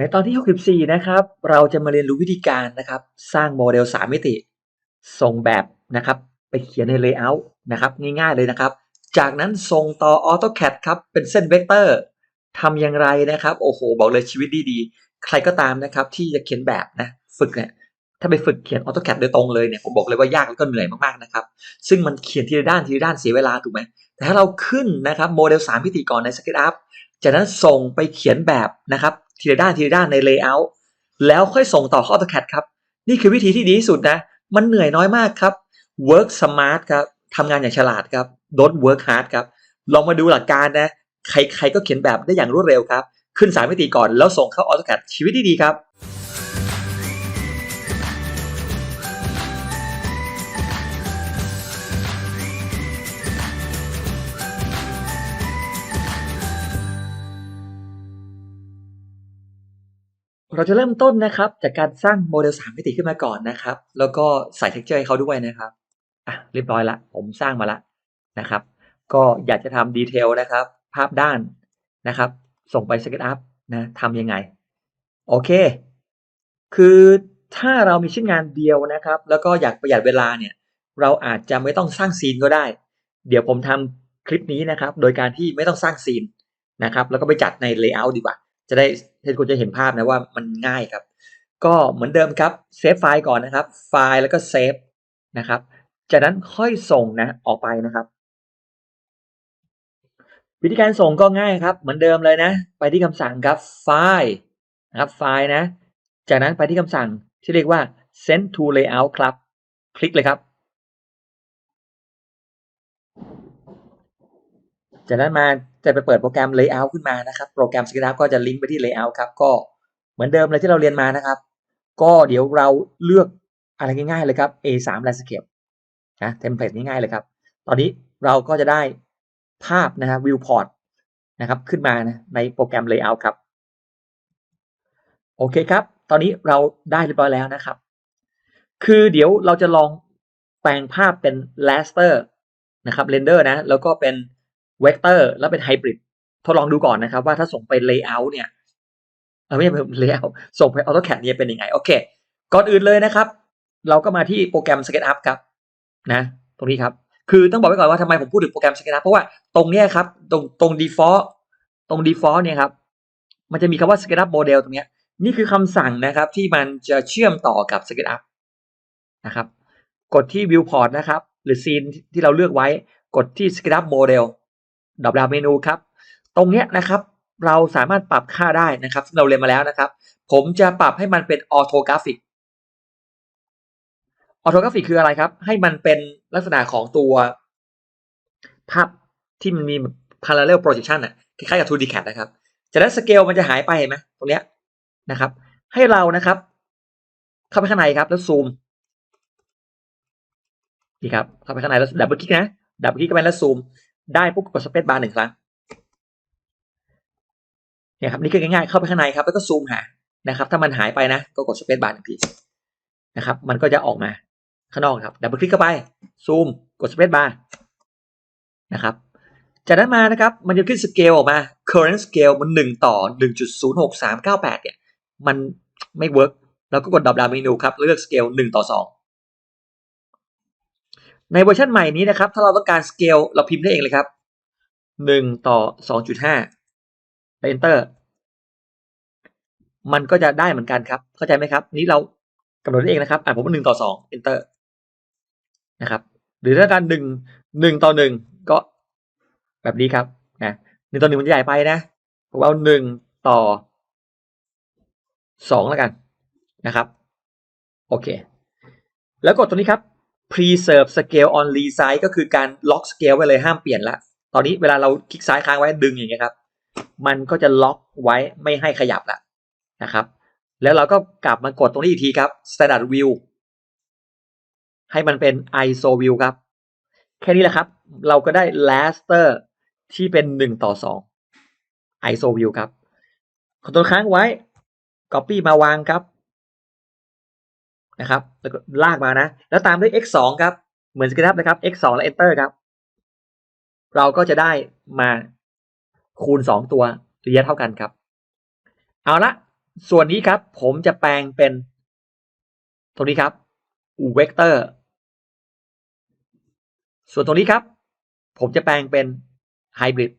ในตอนที่ 64 นะครับ เราจะมาเรียนรู้วิธีการนะครับ สร้างโมเดล 3 มิติ ส่งแบบนะครับ ไปเขียนใน Layout นะครับ ง่ายๆเลยนะครับ จากนั้นส่งต่อ AutoCAD ครับ เป็นเส้นเวกเตอร์ทำอย่างไรนะครับ โอ้โห บอกเลยชีวิตดีๆ ใครก็ตามนะครับ ที่จะเขียนแบบนะ ฝึกเนี่ยถ้าไปฝึกเขียน AutoCAD โดยตรงเลยเนี่ยผมบอกเลยว่ายากแล้วก็เหนื่อยมากๆนะครับ ซึ่งมันเขียนทีละด้านทีละด้านเสียเวลาถูกไหมแต่ถ้าเราขึ้นนะครับโมเดล 3 มิติก่อนใน SketchUp จากนั้นส่งไปเขียนแบบนะครับ ทีละด้านทีละด้านใน Layout แล้วค่อยส่งต่อเข้า AutoCAD ครับ นี่คือวิธีที่ดีที่สุดนะ มันเหนื่อยน้อยมากครับ work smart ครับทำงานอย่างฉลาดครับ don't work hard ครับ ลองมาดูหลักการนะ ใครๆก็เขียนแบบได้อย่างรวดเร็วครับ ขึ้นสายมิติก่อนแล้วส่งเข้า AutoCAD ชีวิตที่ดีครับ เราจะเริ่มต้นนะครับ จากการสร้างโมเดล 3 มิติขึ้นมาก่อนนะครับ แล้วก็ใส่ texture ให้เขาด้วยนะครับอะเรียบร้อยละ ผมสร้างมาแล้วนะครับ ก็อยากจะทำดีเทลนะครับ ภาพด้านนะครับ ส่งไป SketchUp นะทำยังไง โอเค คือถ้าเรามีชิ้นงานเดียวนะครับ แล้วก็อยากประหยัดเวลาเนี่ย เราอาจจะไม่ต้องสร้างซีนก็ได้ เดี๋ยวผมทำคลิปนี้นะครับ โดยการที่ไม่ต้องสร้างซีนนะครับ แล้วก็ไปจัดใน Layout ดีกว่า จะได้ให้คุณจะเห็นภาพนะว่ามันง่ายครับ ก็เหมือนเดิมครับเซฟไฟล์ก่อนนะครับ ไฟล์แล้วก็เซฟนะครับ จากนั้นค่อยส่งนะออกไปนะครับ วิธีการส่งก็ง่ายครับ เหมือนเดิมเลยนะ ไปที่คำสั่งครับไฟล์นะครับไฟล์นะ จากนั้นไปที่คำสั่งที่เรียกว่า send to layout ครับ คลิกเลยครับ จากนั้นมาจะไปเปิดโปรแกรม layout ขึ้นมานะครับ โปรแกรม SketchUp ก็จะลิงก์ไปที่ layout ครับ ก็เหมือนเดิมเลยที่เราเรียนมานะครับ ก็เดี๋ยวเราเลือกอะไรง่ายๆเลยครับ A3 Landscape นะเทมเพลตง่ายๆเลยครับ ตอนนี้เราก็จะได้ภาพนะฮะ viewport นะครับขึ้นมานะในโปรแกรม layout ครับ โอเคครับ ตอนนี้เราได้เรียบร้อยแล้วนะครับ คือเดี๋ยวเราจะลองแปลงภาพเป็น raster นะครับ render นะ แล้วก็เป็น vector แล้วเป็น hybrid ทดลองดูก่อนนะครับ ว่าถ้าส่งไป layout เนี่ยเออไม่ใช่ layout ส่งไป AutoCAD เนี่ยเป็นยังไง โอเค ก่อนอื่นเลยนะครับ เราก็มาที่โปรแกรม SketchUp ครับนะตรงนี้ครับ คือต้องบอกไว้ก่อนว่าทำไมผมพูดถึงโปรแกรม SketchUp เพราะว่าตรงเนี้ยครับ ตรงตรง default ตรง default เนี่ยครับมันจะมีคำว่า SketchUp model ตรงเนี้ยนี่คือคำสั่งนะครับที่มันจะเชื่อมต่อกับ SketchUp นะครับ กดที่ viewport นะครับ หรือซีนที่เราเลือกไว้ กดที่ SketchUp model ดับดาวเมนูครับ ตรงเนี้ยนะครับเราสามารถปรับค่าได้นะครับเราเรียนมาแล้วนะครับ ผมจะปรับให้มันเป็นออโทกราฟิกออโทกราฟิกคืออะไรครับ ให้มันเป็นลักษณะของตัวภาพที่มันมี parallel projection อะคล้ายๆกับ 2D CAD นะครับจากนั้นสเกลมันจะหายไปเห็นไหมตรงเนี้ยนะครับ ให้เรานะครับ เข้าไปข้างในครับแล้วซูมนี่ครับเข้าไปข้างในแล้วดับเบิลคลิกนะดับเบิลคลิกเข้าไปแล้วซูม ได้ปุ๊บกดสเปซบาร์หนึ่งครั้งเนี่ยครับนี่คือง่ายๆเข้าไปข้างในครับ แล้วก็ซูมหานะครับ ถ้ามันหายไปนะ ก็กดสเปซบาร์หนึ่งทีนะครับ มันก็จะออกมาข้างนอกครับดับเบิลคลิกเข้าไปซูมกดสเปซบาร์นะครับจากนั้นมานะครับ มันจะขึ้นสเกลออกมา current scale มันหนึ่งต่อหนึ่งจุดศูนย์หกสามเก้าแปดเนี่ย มันไม่เวิร์กเราก็กดดับดาวเมนูครับ เลือกสเกลหนึ่งต่อสอง ในเวอร์ชันใหม่นี้นะครับ ถ้าเราต้องการสเกลเราพิมพ์ได้เองเลยครับหนึ่งต่อสองจุดห้าไป enter มันก็จะได้เหมือนกันครับ เข้าใจไหมครับ นี้เรากำหนดเองนะครับ อ่าผมว่าหนึ่งต่อสอง enter นะครับ หรือถ้าการหนึ่งหนึ่งต่อหนึ่งก็แบบนี้ครับนะหนึ่งต่อหนึ่งมันจะใหญ่ไปนะผมเอาหนึ่งต่อสองแล้วกันนะครับ โอเค แล้วกดตัวนี้ครับ preserve scale on resize ก็คือการล็อก scale ไว้เลยห้ามเปลี่ยนละ ตอนนี้เวลาเราคลิกซ้ายค้างไว้ดึงอย่างเงี้ยครับ มันก็จะล็อกไว้ไม่ให้ขยับละนะครับ แล้วเราก็กลับมากดตรงนี้อีกทีครับ standard view ให้มันเป็น ISO view ครับ แค่นี้แหละครับ เราก็ได้ raster ที่เป็นหนึ่งต่อสอง ISO view ครับกดตัวค้างไว้ copy มาวางครับ นะครับแล้วก็ลากมานะ แล้วตามด้วย x 2ครับ เหมือนสครับนะครับ x 2แล้ว enter ครับ เราก็จะได้มาคูณ 2 ตัวระยะเท่ากันครับ เอาละส่วนนี้ครับ ผมจะแปลงเป็น ตรงนี้ครับเวกเตอร์ ส่วนตรงนี้ครับ ผมจะแปลงเป็นไฮบริด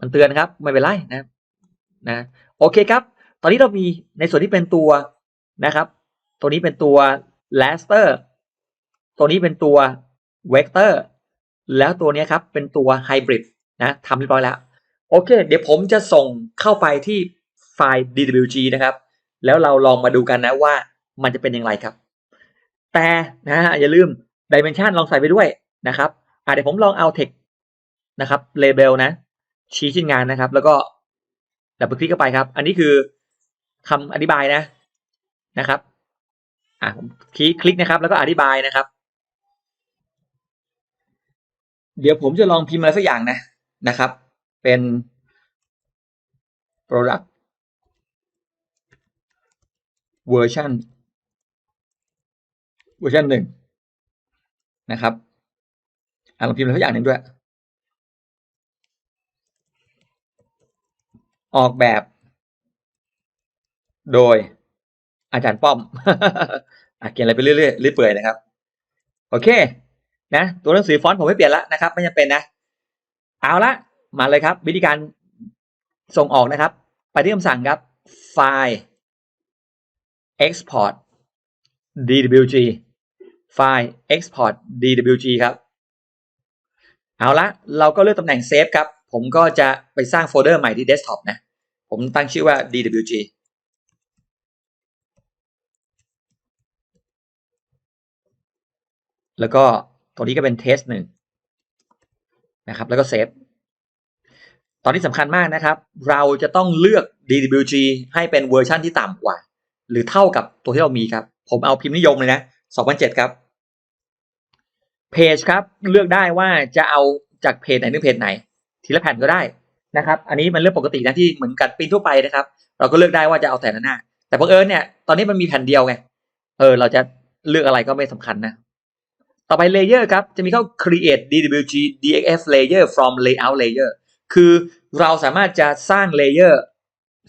มันเตือนครับ ไม่เป็นไรนะนะ โอเคครับ ตอนนี้เรามีในส่วนที่เป็นตัว นะครับ ตัวนี้เป็นตัว laster ตัวนี้เป็นตัว vector แล้วตัวนี้ครับเป็นตัว hybrid นะทำเรียบร้อยแล้ว โอเค เดี๋ยวผมจะส่งเข้าไปที่ไฟล์ dwg นะครับ แล้วเราลองมาดูกันนะว่ามันจะเป็นอย่างไรครับ แต่นะฮะอย่าลืม dimension ลองใส่ไปด้วยนะครับอะเดี๋ยวผมลองเอา text นะครับ label นะ ชี้ชิ้นงานนะครับ แล้วก็ดับเบิลคลิกเข้าไปครับ อันนี้คือคำอธิบายนะ นะครับอะคลิกคลิกนะครับ แล้วก็อธิบายนะครับ เดี๋ยวผมจะลองพิมพ์อะไรสักอย่างนะนะครับ เป็น product version เวอร์ชันหนึ่งนะครับอะลองพิมพ์อะไรสักอย่างหนึ่งด้วย ออกแบบ โดย อาจารย์ป้อมอะเขียนอะไรไปเรื่อยๆเรื่อยเปื่อยนะครับ โอเค นะ ตัวหนังสือฟอนต์ผมไม่เปลี่ยนละนะครับ ไม่จำเป็นนะ เอาละมาเลยครับ วิธีการส่งออกนะครับ ไปที่คำสั่งครับไฟล์ export dwg ไฟล์ export dwg ครับ เอาละเราก็เลือกตำแหน่งเซฟครับ ผมก็จะไปสร้างโฟลเดอร์ใหม่ที่เดสก์ท็อปนะ ผมตั้งชื่อว่า dwg แล้วก็ตรงนี้ก็เป็นเทสหนึ่งนะครับ แล้วก็เซฟตอนนี้สำคัญมากนะครับ เราจะต้องเลือก DWG ให้เป็นเวอร์ชันที่ต่ำกว่า หรือเท่ากับตัวที่เรามีครับ ผมเอาพิมพ์นิยมเลยนะ2007 ครับเพจครับ เลือกได้ว่าจะเอาจากเพจไหนถึงเพจไหน ทีละแผ่นก็ได้นะครับ อันนี้มันเรื่องปกตินะที่เหมือนกันปิ้นทั่วไปนะครับ เราก็เลือกได้ว่าจะเอาแต่ละหน้า แต่บังเอิญเนี่ยตอนนี้มันมีแผ่นเดียวไงเออเราจะเลือกอะไรก็ไม่สำคัญนะ ต่อไป layer ครับ จะมีเข้า create dwg dxf layer from layout layer คือเราสามารถจะสร้าง layer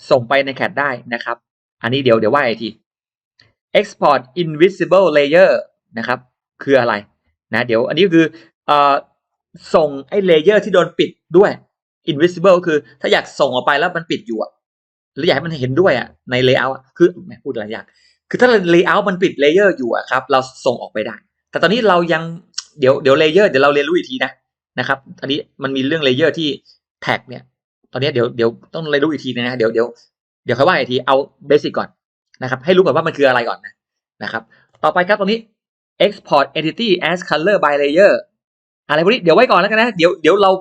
ส่งไปใน CAD ได้นะครับ อันนี้เดี๋ยวเดี๋ยวว่าอีกที export invisible layer นะครับ คืออะไรนะเดี๋ยวอันนี้คืออส่งไอ้ layer ที่โดนปิดด้วย invisible คือถ้าอยากส่งออกไปแล้วมันปิดอยู่อะหรืออยากให้มันเห็นด้วยอะใน layout คือแหมพูดหลายอย่างคือถ้า layout มันปิด layer อยู่อะครับ เราส่งออกไปได้ แต่ตอนนี้เรายังเดี๋ยวเดี๋ยวเลเยอร์เดี๋ยวเราเรียนรู้อีกทีนะนะครับอันนี้มันมีเรื่องเลเยอร์ที่แท็กเนี่ย ตอนนี้เดี๋ยวเดี๋ยวต้องเรียนรู้อีกทีนะเดี๋ยวเดี๋ยวเดี๋ยวค่อยว่าอีกทีเอาเบสิกก่อนนะครับให้รู้ก่อนว่ามันคืออะไรก่อนนะนะครับ ต่อไปครับตรงนี้ export entity as color by layer อะไรพวกนี้เดี๋ยวไว้ก่อนแล้วกันนะเดี๋ยวเดี๋ยวเรา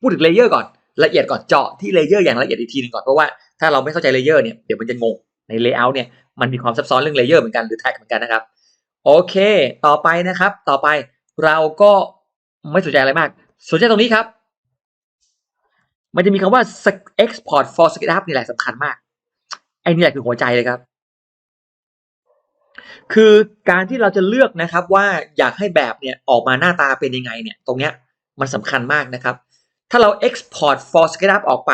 พูดถึงเลเยอร์ก่อนละเอียดก่อนเจาะที่เลเยอร์อย่างละเอียดอีกทีหนึงก่อนเพราะว่าถ้าเราไม่เข้าใจเลเยอร์เนี่ยเดี๋ยวมันจะงงใน layout เนี่ยมันมีความซับซ้อนเรื่องเลเยอร์เหมือนกันหรือแท็กเหมือนกันนะครับ โอเค ต่อไปนะครับ ต่อไปเราก็ไม่สนใจอะไรมาก สนใจตรงนี้ครับ มันจะมีคำว่า export for SketchUp นี่แหละสำคัญมาก ไอ้นี่แหละคือหัวใจเลยครับ คือการที่เราจะเลือกนะครับว่าอยากให้แบบเนี่ยออกมาหน้าตาเป็นยังไงเนี่ย ตรงเนี้ยมันสำคัญมากนะครับ ถ้าเรา export for SketchUp ออกไป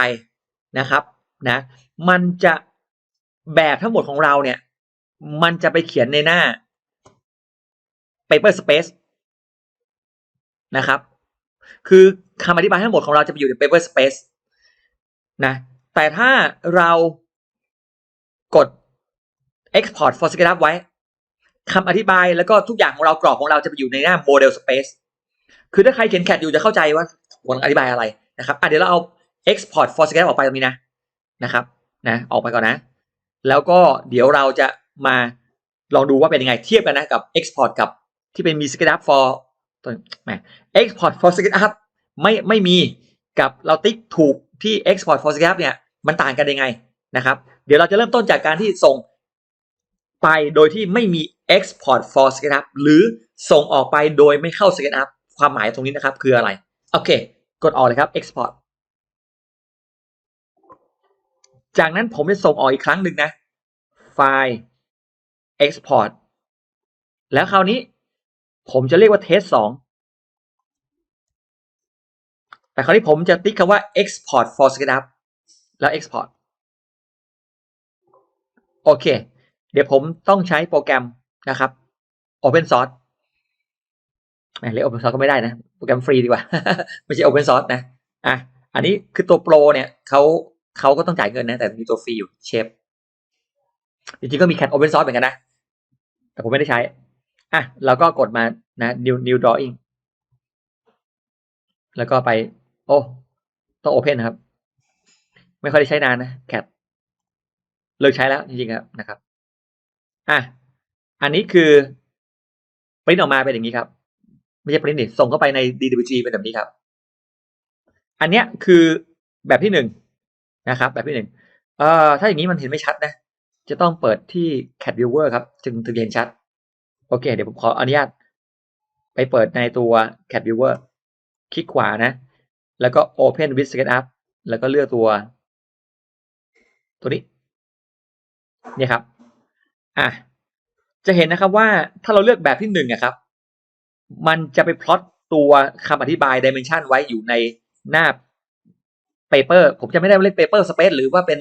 นะครับนะ มันจะแบบทั้งหมดของเราเนี่ย มันจะไปเขียนในหน้า paper space นะครับ คือคำอธิบายทั้งหมดของเราจะไปอยู่ใน paper space นะแต่ถ้าเรากด export for SketchUp ไว้คำอธิบายแล้วก็ทุกอย่างของเรากรอบของเราจะไปอยู่ในหน้า model space คือถ้าใครเขียนแคดอยู่จะเข้าใจว่าผมอธิบายอะไรนะครับอะเดี๋ยวเราเอา export for SketchUp ออกไปตรงนี้นะนะครับนะออกไปก่อนนะ แล้วก็เดี๋ยวเราจะมาลองดูว่าเป็นยังไงเทียบกันนะกับ export กับ ที่เป็นมี SketchUp for ตัวแหม export for SketchUp ไม่ไม่มีกับเราติ๊กถูกที่ export for SketchUp เนี่ยมันต่างกันยังไงนะครับ เดี๋ยวเราจะเริ่มต้นจากการที่ส่งไปโดยที่ไม่มี export for SketchUp หรือส่งออกไปโดยไม่เข้า SketchUp ความหมายตรงนี้นะครับคืออะไร โอเค กดออกเลยครับ export จากนั้นผมจะส่งออกอีกครั้งหนึ่งนะ ไฟล์ export แล้วคราวนี้ ผมจะเรียกว่า test สองแต่คราวนี้ผมจะติ๊กคำว่า export for setup แล้ว export โอเค เดี๋ยวผมต้องใช้โปรแกรมนะครับ Open Source เรียก Open Source ก็ไม่ได้นะ โปรแกรมฟรีดีกว่า ไม่ใช่ Open Source นะ อะ อันนี้คือตัวโปรเนี่ยเขาเขาก็ต้องจ่ายเงินนะ แต่มีตัวฟรีอยู่เชฟ จริงๆก็มีแคท Open Source เหมือนกันนะ แต่ผมไม่ได้ใช้ อะเราก็กดมานะ new new drawing แล้วก็ไป โอ้ต้อง Open นะครับ ไม่ค่อยได้ใช้นานนะแคทเลิกใช้แล้วจริงๆครับนะครับอะอันนี้คือปริ้นออกมาเป็นอย่างนี้ครับ ไม่ใช่ปริ้นดิส่งเข้าไปใน DWG เป็นแบบนี้ครับ อันเนี้ยคือแบบที่หนึ่งนะครับ แบบที่หนึ่งเอ่อถ้าอย่างนี้มันเห็นไม่ชัดนะ จะต้องเปิดที่ Cat Viewer ครับ จึงถึงเห็นชัด อเค เดี๋ยวผมขออนุญาต ไปเปิดในตัว Cat Viewer คลิกขวานะ แล้วก็ Open with SketchUp แล้วก็เลือกตัว ตัวนี้ เนี่ยครับ อะ จะเห็นนะครับว่าถ้าเราเลือกแบบที่หนึ่งะครับ มันจะไปพลอตตัวคำอธิบาย dimension ไว้อยู่ในหน้า paper ผมจะไม่ได้เรียก paper space หรือว่าเป็น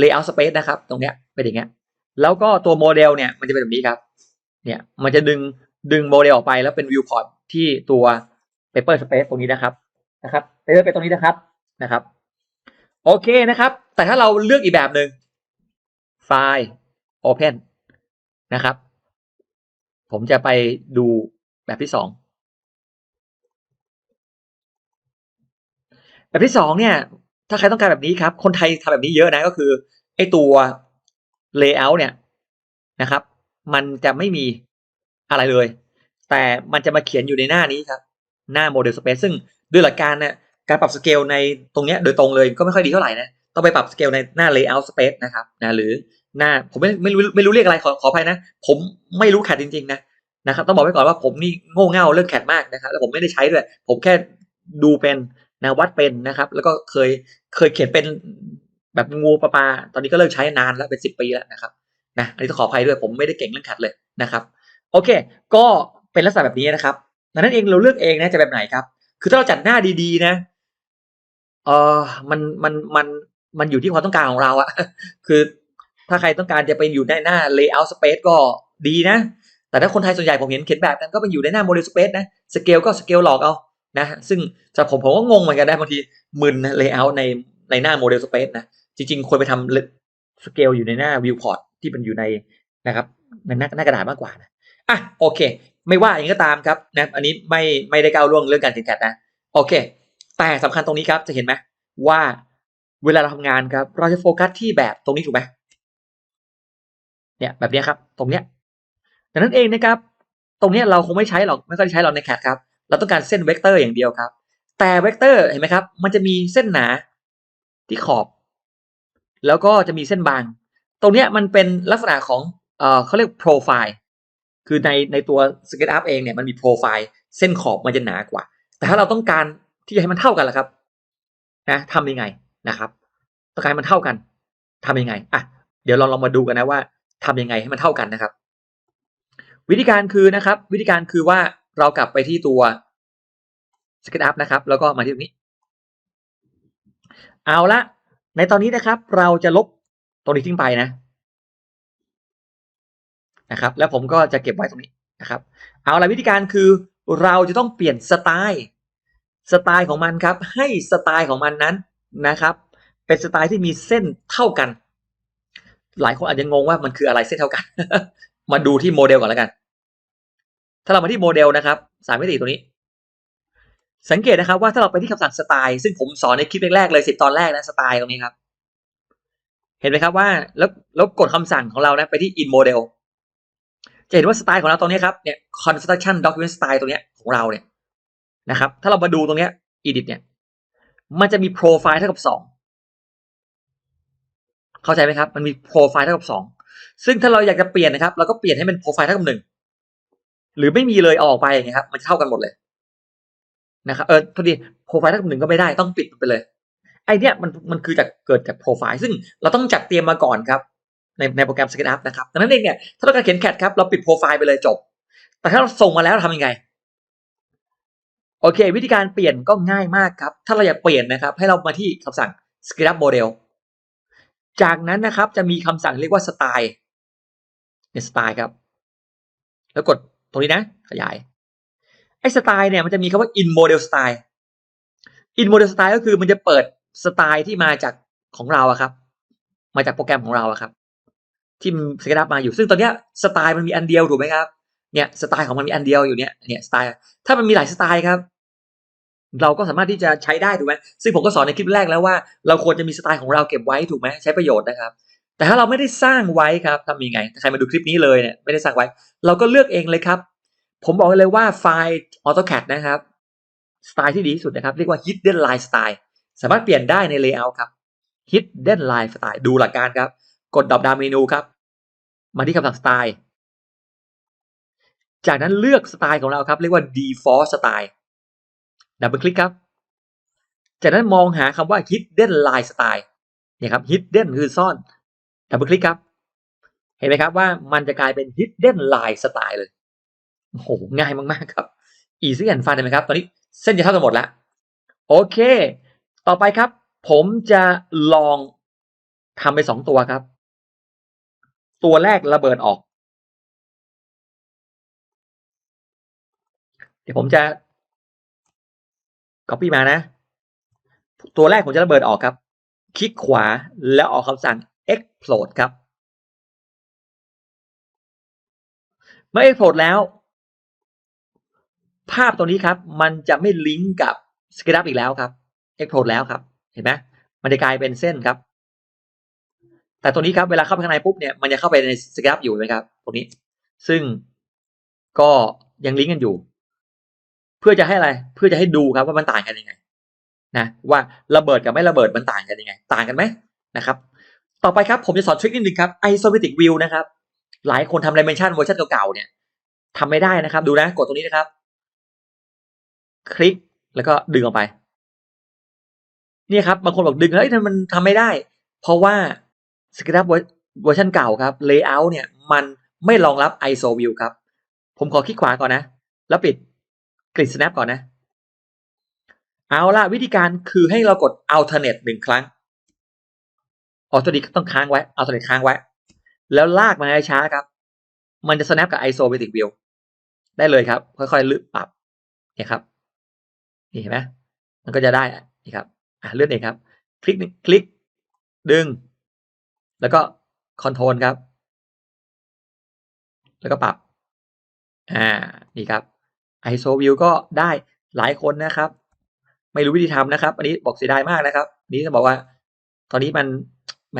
layout space นะครับ ตรงเนี้ยเป็นอย่างเงี้ย แล้วก็ตัวโมเดลเนี่ยมันจะเป็นแบบนี้ครับ เนี่ยมันจะดึงดึงโมเดลออกไปแล้วเป็น viewport ที่ตัว paper space ตรงนี้นะครับนะครับ paper space ตรงนี้นะครับนะครับ โอเคนะครับ แต่ถ้าเราเลือกอีกแบบหนึ่งไฟล์ Open นะครับ ผมจะไปดูแบบที่สองแบบที่สองเนี่ย ถ้าใครต้องการแบบนี้ครับ คนไทยทำแบบนี้เยอะนะก็คือไอตัว layout เนี่ยนะครับ มันจะไม่มีอะไรเลย แต่มันจะมาเขียนอยู่ในหน้านี้ครับ หน้า model space ซึ่งด้วยหลักการเนี่ยการปรับสเกลในตรงเนี้ยโดยตรงเลยก็ไม่ค่อยดีเท่าไหร่นะ ต้องไปปรับสเกลในหน้า layout space นะครับนะหรือหน้าผมไม่ไม่รู้ไม่รู้เรียกอะไรขอขออภัยนะ ผมไม่รู้แคดจริงๆนะนะครับต้องบอกไว้ก่อนว่าผมนี่โง่เง่าเรื่องแคดมากนะครับ แล้วผมไม่ได้ใช้ด้วย ผมแค่ดูเป็นนะวัดเป็นนะครับ แล้วก็เคยเคยเขียนเป็นแบบงูปลาปลาตอนนี้ก็เลิกใช้นานแล้วเป็นสิบปีแล้วนะครับ นะอันนี้ต้องขออภัยด้วยผมไม่ได้เก่งเรื่องแคดเลยนะครับโอเค ก็เป็นลักษณะแบบนี้นะครับดังนั้นเองเราเลือกเองนะจะแบบไหนครับ คือถ้าเราจัดหน้าดีๆนะเออมันมันมันมันอยู่ที่ความต้องการของเราอะคือถ้าใครต้องการจะไปอยู่ในหน้า layout space ก็ดีนะ แต่ถ้าคนไทยส่วนใหญ่ผมเห็นเขียนแบบนั้นก็ไปอยู่ในหน้า model space นะสเกลก็สเกลหลอกเอานะซึ่งสำหรับผมผมก็งงเหมือนกันนะบางทีมึนนะ layout ในในหน้า model space นะจริงๆควรไปทำสเกลอยู่ในหน้า viewport ที่มันอยู่ในนะครับในหน้าหน้ากระดาษมากกว่านะอะโอเค ไม่ว่าอย่างนี้ก็ตามครับนะอันนี้ไม่ไม่ได้ก้าวล่วงเรื่องการเขียนแคดนะโอเค แต่สำคัญตรงนี้ครับจะเห็นไหมว่าเวลาเราทำงานครับ เราจะโฟกัสที่แบบตรงนี้ถูกไหมเนี่ยแบบนี้ครับ ตรงเนี้ยดังนั้นเองนะครับ ตรงเนี้ยเราคงไม่ใช้หรอกไม่ค่อยใช้หรอกในแคดครับ เราต้องการเส้นเวกเตอร์อย่างเดียวครับ แต่เวกเตอร์เห็นไหมครับ มันจะมีเส้นหนาที่ขอบ แล้วก็จะมีเส้นบาง ตรงเนี้ยมันเป็นลักษณะของเอ่อเขาเรียกโปรไฟล์คือในในตัว SketchUp เองเนี่ยมันมีโปรไฟล์เส้นขอบมันจะหนากว่า แต่ถ้าเราต้องการที่จะให้มันเท่ากันล่ะครับนะทำยังไงนะครับต้องการมันเท่ากันทำยังไงอะเดี๋ยวเราลองมาดูกันนะว่าทำยังไงให้มันเท่ากันนะครับ วิธีการคือนะครับ วิธีการคือว่าเรากลับไปที่ตัว SketchUp นะครับ แล้วก็มาที่ตรงนี้ เอาละในตอนนี้นะครับ เราจะลบ ตรงนี้ทิ้งไปนะนะครับ แล้วผมก็จะเก็บไว้ตรงนี้นะครับ เอาละวิธีการคือเราจะต้องเปลี่ยนสไตล์สไตล์ของมันครับ ให้สไตล์ของมันนั้นนะครับ เป็นสไตล์ที่มีเส้นเท่ากัน หลายคนอาจจะงงว่ามันคืออะไรเส้นเท่ากัน มาดูที่โมเดลก่อนแล้วกัน ถ้าเรามาที่โมเดลนะครับสามมิติตัวนี้ สังเกตนะครับว่าถ้าเราไปที่คำสั่งสไตล์ซึ่งผมสอนในคลิปแรกๆเลยสิบตอนแรกนะสไตล์ตรงนี้ครับ เห็นไหมครับว่าแล้วแล้วกดคำสั่งของเรานะไปที่ in model จะเห็นว่าสไตล์ของเราตรงนี้ครับเนี่ย construction document style ตรงนี้ของเราเนี่ยนะครับ ถ้าเรามาดูตรงเนี้ย edit เนี่ย มันจะมีโปรไฟล์เท่ากับสองเข้าใจไหมครับ มันมีโปรไฟล์เท่ากับสองซึ่งถ้าเราอยากจะเปลี่ยนนะครับ เราก็เปลี่ยนให้มันโปรไฟล์เท่ากับหนึ่งหรือไม่มีเลยเอาออกไปอย่างเงี้ยครับ มันเท่ากันหมดเลยนะครับเออพอดีโปรไฟล์เท่ากับหนึ่งก็ไม่ได้ต้องปิดไปเลย ไอเนี้ยมันมันคือจากเกิดจากโปรไฟล์ซึ่งเราต้องจัดเตรียมมาก่อนครับในในโปรแกรม SketchUp นะครับดังนั้นเองเนี่ยถ้าเราการเขียนแคดครับเราปิดโปรไฟล์ไปเลยจบ แต่ถ้าเราส่งมาแล้วเราทำยังไง โอเค วิธีการเปลี่ยนก็ง่ายมากครับ ถ้าเราอยากเปลี่ยนนะครับ ให้เรามาที่คำสั่ง SketchUp Model จากนั้นนะครับจะมีคำสั่งเรียกว่าสไตล์เนี่ยสไตล์ครับ แล้วกดตรงนี้นะ ขยาย ไอ้สไตล์เนี่ยมันจะมีคำว่า in model style in model style ก็คือมันจะเปิด สไตล์ที่มาจากของเราอะครับ มาจากโปรแกรมของเราอะครับ ที่มันสเกตอัพมาอยู่ ซึ่งตอนเนี้ยสไตล์มันมีอันเดียวถูกไหมครับ เนี่ยสไตล์ของมันมีอันเดียวอยู่เนี่ย เนี่ยสไตล์ ถ้ามันมีหลายสไตล์ครับ เราก็สามารถที่จะใช้ได้ถูกไหมซึ่งผมก็สอนในคลิปแรกแล้วว่า เราควรจะมีสไตล์ของเราเก็บไว้ถูกไหมใช้ประโยชน์นะครับ แต่ถ้าเราไม่ได้สร้างไว้ครับทำยังไง ใครมาดูคลิปนี้เลยเนี่ยไม่ได้สร้างไว้ เราก็เลือกเองเลยครับ ผมบอกเลยว่าไฟล์ AutoCAD นะครับ สไตล์ที่ดีที่สุดนะครับ เรียกว่า Hidden Line Style สามารถเปลี่ยนได้ใน Layout ครับ Hidden Line Style ดูหลักการครับ กดดรอปดาวเมนูครับ มาที่คำสั่งสไตล์จากนั้นเลือกสไตล์ของเราครับ เรียกว่า Default Style ดับเบิลคลิกครับ จากนั้นมองหาคำว่า Hidden Line Style เนี่ยครับ Hidden คือซ่อน ดับเบิลคลิกครับ เห็นไหมครับว่ามันจะกลายเป็น Hidden Line Style เลย โอ้โห ง่ายมาก ๆ ครับ easy and fun เห็นไหมครับ ตอนนี้เส้นจะเท่ากันหมดแล้ว โอเค ต่อไปครับ ผมจะลองทำไปสองตัวครับ ตัวแรกระเบิดออก เดี๋ยวผมจะ copy มานะ ตัวแรกผมจะระเบิดออกครับ คลิกขวาแล้วออกคำสั่ง explode ครับ เมื่อ explode แล้ว ภาพตัวนี้ครับ มันจะไม่ลิงก์กับ SketchUp อีกแล้วครับ explode แล้วครับ เห็นไหมมันจะกลายเป็นเส้นครับ แต่ตัวนี้ครับเวลาเข้าไปข้างในปุ๊บเนี่ยมันจะเข้าไปใน SketchUp อยู่ไหมครับตรงนี้ ซึ่งก็ยังลิงก์กันอยู่ เพื่อจะให้อะไรเพื่อจะให้ดูครับว่ามันต่างกันยังไงนะว่าระเบิดกับไม่ระเบิดมันต่างกันยังไง ต่างกันไหมนะครับ ต่อไปครับผมจะสอนทริคนิดนึงครับ isometric view นะครับ หลายคนทำ dimension เวอร์ชันเก่าๆเนี่ยทำไม่ได้นะครับ ดูนะกดตรงนี้นะครับ คลิกแล้วก็ดึงออกไป นี่ครับบางคนบอกดึงแล้วมันทำไม่ได้ เพราะว่า SketchUp เวอร์ชันเก่าครับ Layout เนี่ยมันไม่รองรับ ISO view ครับ ผมขอคลิกขวาก่อนนะ แล้วปิดกริด snap ก่อนนะ เอาล่ะวิธีการคือให้เรากด alternate หนึ่งครั้งออโตดิต้องค้างไว้ alternate ค้างไว้ แล้วลากมาให้ช้าครับ มันจะ snap กับ isometric view ได้เลยครับ ค่อยๆเลือกปรับเนี่ยครับ นี่เห็นไหมมันก็จะได้นี่ครับ อะเลื่อนเองครับ คลิกคลิก ดึง แล้วก็คอนโทรลครับ แล้วก็ปรับ อ่า นี่ครับ ISO view ก็ได้หลายคนนะครับ ไม่รู้วิธีทำนะครับ อันนี้บอกเสียดายมากนะครับ นี้จะบอกว่า ตอนนี้มันแหม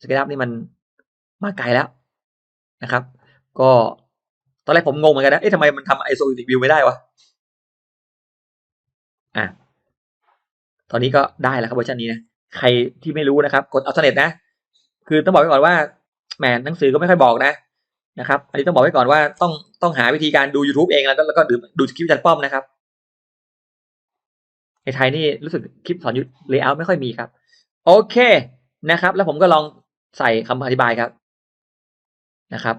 สเกตอัพนี่มันมาไกลแล้วนะครับ ก็ตอนแรกผมงงเหมือนกันนะ เอ๊ะทำไมมันทำ ISO view ไม่ได้วะ อะ ตอนนี้ก็ได้แล้วครับเวอร์ชันนี้นะใครที่ไม่รู้นะครับ กด alternate นะ คือต้องบอกไว้ก่อนว่าแหมหนังสือก็ไม่ค่อยบอกนะนะครับ อันนี้ต้องบอกไว้ก่อนว่าต้องต้องหาวิธีการดู YouTube เองแล้วก็แล้วก็ดูดูคลิปอาจารย์ป้อมนะครับในไทยนี่รู้สึกคลิปสอนยุ layout ไม่ค่อยมีครับ โอเคนะครับ แล้วผมก็ลองใส่คำอธิบายครับนะครับ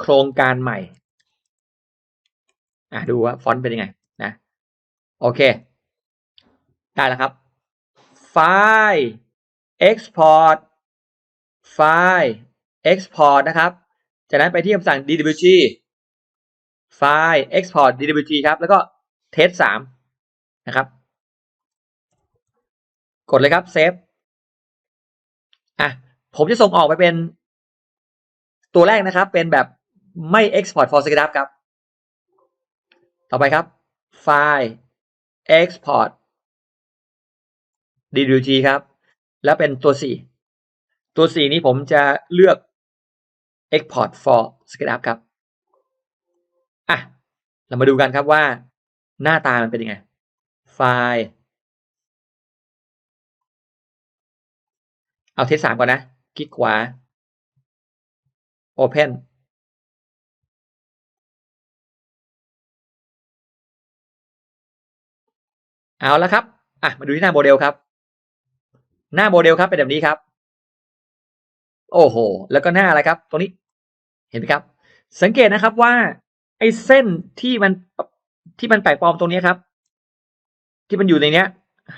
โครงการใหม่ อะดูว่าฟอนต์เป็นยังไง โอเค ได้แล้วครับ ไฟล์ export ไฟล์ export นะครับ จากนั้นไปที่คำสั่ง dwg ไฟล์ export dwg ครับ แล้วก็ test 3นะครับ กดเลยครับ save อะ ผมจะส่งออกไปเป็น ตัวแรกนะครับ เป็นแบบไม่ export for SketchUp ครับ ต่อไปครับไฟล์ export dwg ครับ แล้วเป็นตัว 4 ตัว 4 นี้ผมจะเลือก export for SketchUp ครับ อะ เรามาดูกันครับว่าหน้าตามันเป็นยังไง ไฟล์ เอาเทสสามก่อนนะ คลิกขวา Open เอาแล้วครับอะมาดูที่หน้าโมเดลครับ หน้าโมเดลครับเป็นแบบนี้ครับ โอ้โห แล้วก็หน้าอะไรครับ ตรงนี้ เห็นไหมครับ สังเกตนะครับว่า ไอ้เส้นที่มันที่มันแปลกปลอมตรงนี้ครับ ที่มันอยู่ในเนี้ย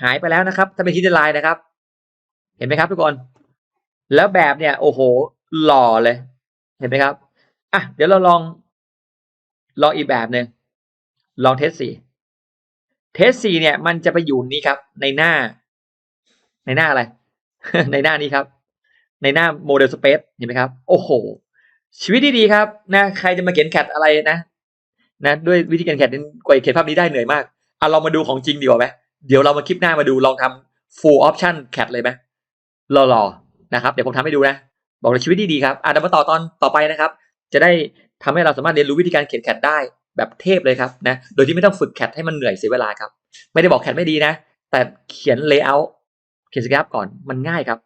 หายไปแล้วนะครับ ถ้าเป็นฮิดเดนไลน์นะครับ เห็นไหมครับทุกคน แล้วแบบเนี่ย โอ้โห หล่อเลย เห็นไหมครับอะเดี๋ยวเราลองลองอีกแบบหนึ่งลองเทสสี่ เทสสี่เนี่ยมันจะไปอยู่นี้ครับ ในหน้า ในหน้าอะไร ในหน้านี้ครับ ในหน้าโมเดลสเปซเห็นไหมครับ โอ้โห ชีวิตที่ดีครับนะใครจะมาเขียนแคทอะไรนะนะด้วยวิธีการแคทกว่าเขียนภาพนี้ได้เหนื่อยมากเอะเรามาดูของจริงดีกว่าไหมเดี๋ยวเรามาคลิปหน้ามาดูลองทำ full option cat เลยไหมรอๆนะครับ เดี๋ยวผมทำให้ดูนะ บอกเลยชีวิตดีๆครับอะเดี๋ยวมาต่อตอนต่อไปนะครับ จะได้ทำให้เราสามารถเรียนรู้วิธีการเขียนแคทได้ แบบเทพเลยครับนะโดยที่ไม่ต้องฝึกแคทให้มันเหนื่อยเสียเวลาครับ ไม่ได้บอกแคทไม่ดีนะ แต่เขียนเลเยอร์เขียนสครับก่อนมันง่ายครับ